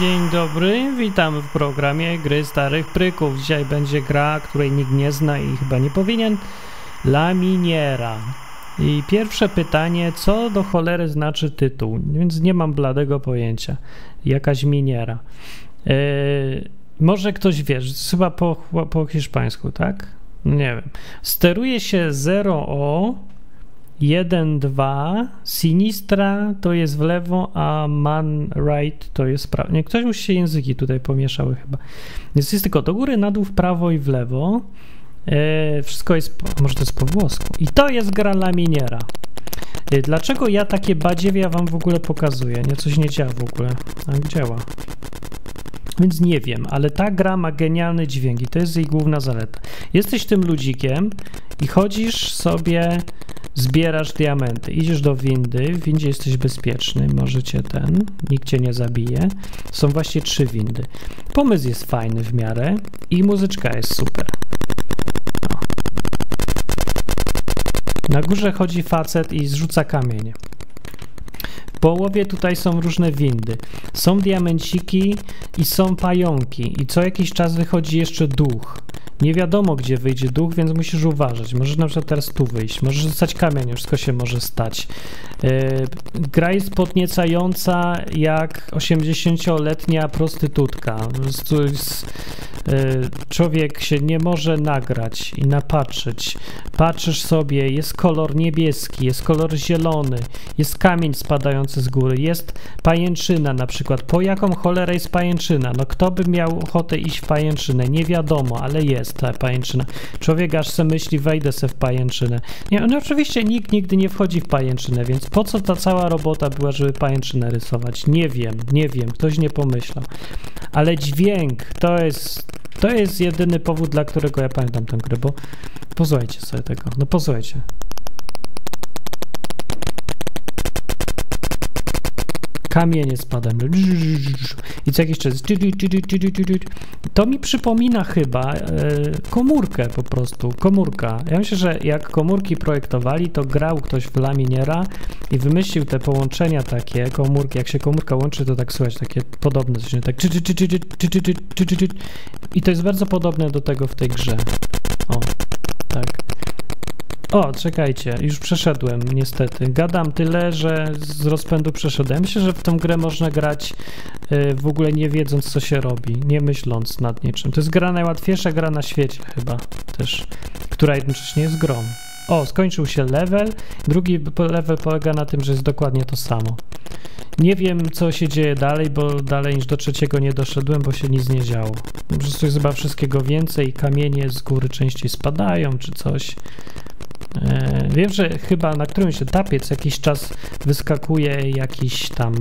Dzień dobry, witamy w programie Gry Starych Pryków. Dzisiaj będzie gra, której nikt nie zna i chyba nie powinien. La Miniera. I pierwsze pytanie, co do cholery znaczy tytuł? Więc nie mam bladego pojęcia. Jakaś miniera. Yy, może ktoś wie, chyba po, po hiszpańsku, tak? Nie wiem. Steruje się 0O 1, 2, Sinistra to jest w lewo, a Man Right to jest prawo. Nie, ktoś musi się języki tutaj pomieszały chyba. Więc jest tylko do góry, na dół, w prawo i w lewo. E, wszystko jest, po, może to jest po włosku. I to jest gra Laminiera. E, dlaczego ja takie badziewia wam w ogóle pokazuję? Nie, coś nie działa w ogóle. A działa. Więc nie wiem, ale ta gra ma genialny dźwięk i to jest jej główna zaleta. Jesteś tym ludzikiem i chodzisz sobie, zbierasz diamenty. Idziesz do windy, w windzie jesteś bezpieczny, możecie ten, nikt cię nie zabije. Są właśnie trzy windy. Pomysł jest fajny w miarę i muzyczka jest super. O. Na górze chodzi facet i zrzuca kamienie. W połowie tutaj są różne windy. Są diamenciki i są pająki. I co jakiś czas wychodzi jeszcze duch. Nie wiadomo, gdzie wyjdzie duch, więc musisz uważać. Możesz na przykład teraz tu wyjść, możesz zostać kamieniem, wszystko się może stać. Yy, gra jest podniecająca jak 80-letnia prostytutka. yy, człowiek się nie może nagrać i napatrzeć. Patrzysz sobie, jest kolor niebieski, jest kolor zielony, jest kamień spadający z góry, jest pajęczyna na przykład. Po jaką cholerę jest pajęczyna? No kto by miał ochotę iść w pajęczynę? Nie wiadomo, ale jest jest ta pajęczyna. Człowiek aż se myśli, wejdę se w pajęczynę. Nie, no oczywiście nikt nigdy nie wchodzi w pajęczynę, więc po co ta cała robota była, żeby pajęczynę rysować? Nie wiem, nie wiem, ktoś nie pomyślał. Ale dźwięk to jest, to jest jedyny powód, dla którego ja pamiętam tę grę, bo posłuchajcie sobie tego, no posłuchajcie. Kamienie spadają. I co jakiś czas. To mi przypomina chyba e, komórkę po prostu. Komórka. Ja myślę, że jak komórki projektowali, to grał ktoś w Laminiera i wymyślił te połączenia takie, komórki. Jak się komórka łączy, to tak słychać takie podobne coś, tak. I to jest bardzo podobne do tego w tej grze. O, tak. O, czekajcie, już przeszedłem niestety. Gadam tyle, że z rozpędu przeszedłem. Myślę, że w tą grę można grać y, w ogóle nie wiedząc, co się robi, nie myśląc nad niczym. To jest gra najłatwiejsza gra na świecie chyba też, która jednocześnie jest grą. O, skończył się level. Drugi level polega na tym, że jest dokładnie to samo. Nie wiem, co się dzieje dalej, bo dalej niż do trzeciego nie doszedłem, bo się nic nie działo. Po prostu jest chyba wszystkiego więcej, kamienie z góry częściej spadają, czy coś. E, wiem, że chyba na którymś etapie co jakiś czas wyskakuje jakiś tam,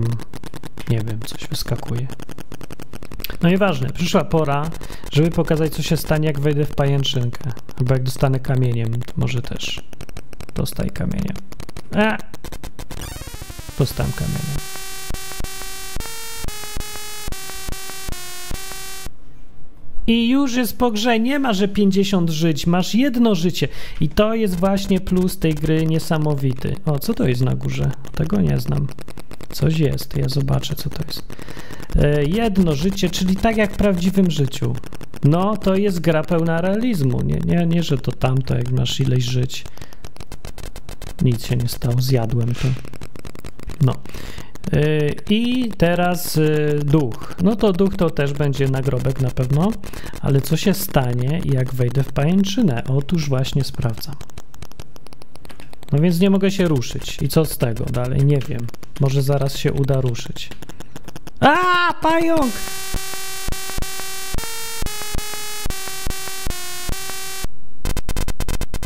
nie wiem, coś wyskakuje. No nieważne, przyszła pora, żeby pokazać, co się stanie, jak wejdę w pajęczynkę. Albo jak dostanę kamieniem, może też. Dostaj kamieniem. A! Dostałem kamieniem. I już jest po grze, nie ma, że 50 żyć, masz jedno życie. I to jest właśnie plus tej gry niesamowity. O, co to jest na górze? Tego nie znam. Coś jest, ja zobaczę, co to jest. E, jedno życie, czyli tak jak w prawdziwym życiu. No, to jest gra pełna realizmu. Nie, nie, nie że to tamto, jak masz ileś żyć. Nic się nie stało, zjadłem to. No. Y, I teraz y, duch. No to duch to też będzie nagrobek na pewno, ale co się stanie, jak wejdę w pajęczynę? Otóż właśnie sprawdzam. No więc nie mogę się ruszyć. I co z tego dalej? Nie wiem. Może zaraz się uda ruszyć. A, pająk!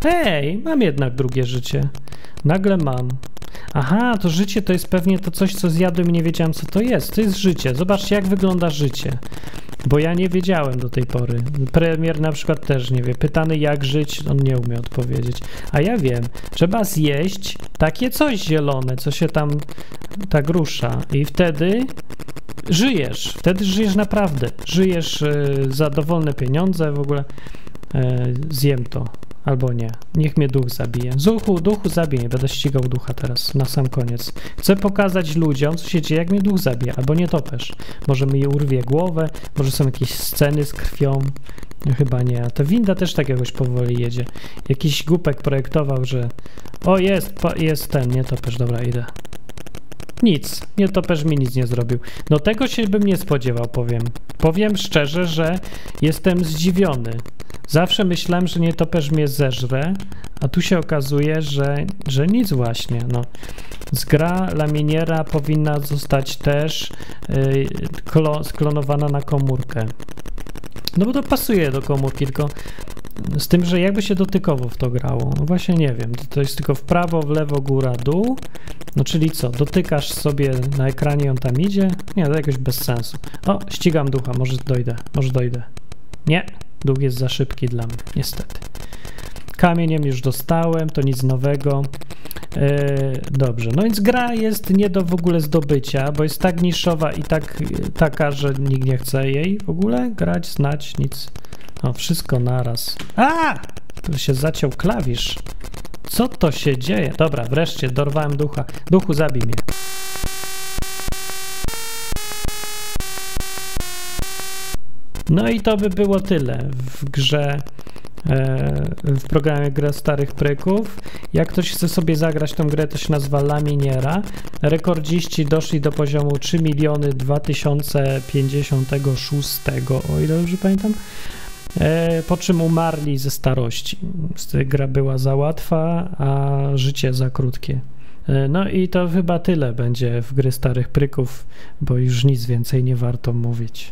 Hej, mam jednak drugie życie. Nagle mam. Aha, to życie to jest pewnie to coś, co zjadłem i nie wiedziałem, co to jest. To jest życie. Zobaczcie, jak wygląda życie. Bo ja nie wiedziałem do tej pory. Premier na przykład też nie wie. Pytany jak żyć, on nie umie odpowiedzieć. A ja wiem. Trzeba zjeść takie coś zielone, co się tam tak rusza. I wtedy żyjesz. Wtedy żyjesz naprawdę. Żyjesz y, za dowolne pieniądze w ogóle. Y, zjem to. Albo nie. Niech mnie duch zabije. Zuchu, duchu zabije. Będę ścigał ducha teraz, na sam koniec. Chcę pokazać ludziom, co się dzieje, jak mnie duch zabije. Albo nie topesz. Może mi urwie głowę, może są jakieś sceny z krwią. No, chyba nie. Ta winda też tak jakoś powoli jedzie. Jakiś głupek projektował, że o jest, jest ten, nie topesz, dobra, idę. Nic, nie topesz mi nic nie zrobił. No tego się bym nie spodziewał, powiem. Powiem szczerze, że jestem zdziwiony. Zawsze myślałem, że nie topesz mnie zeżre, a tu się okazuje, że, że nic właśnie. No. Z gra Laminiera powinna zostać też yy, klo, sklonowana na komórkę. No bo to pasuje do komórki, tylko z tym, że jakby się dotykowo w to grało. No właśnie nie wiem. To jest tylko w prawo, w lewo, góra, dół. No czyli co? Dotykasz sobie na ekranie, on tam idzie? Nie, to jakoś bez sensu. O, ścigam ducha, może dojdę, może dojdę. Nie, duch jest za szybki dla mnie, niestety. Kamieniem już dostałem, to nic nowego. Yy, dobrze, no więc gra jest nie do w ogóle zdobycia, bo jest tak niszowa i tak taka, że nikt nie chce jej w ogóle grać, znać, nic. O, wszystko naraz. A! Tu się zaciął klawisz. Co to się dzieje? Dobra, wreszcie dorwałem ducha. Duchu, zabij mnie. No i to by było tyle w grze e, w programie Gra Starych Pryków. Jak ktoś chce sobie zagrać tą grę, to się nazywa Laminiera. Rekordziści doszli do poziomu 3 miliony 2056, o ile dobrze pamiętam. E, po czym umarli ze starości. Gra była za łatwa, a życie za krótkie. E, no i to chyba tyle będzie w gry starych pryków, bo już nic więcej nie warto mówić.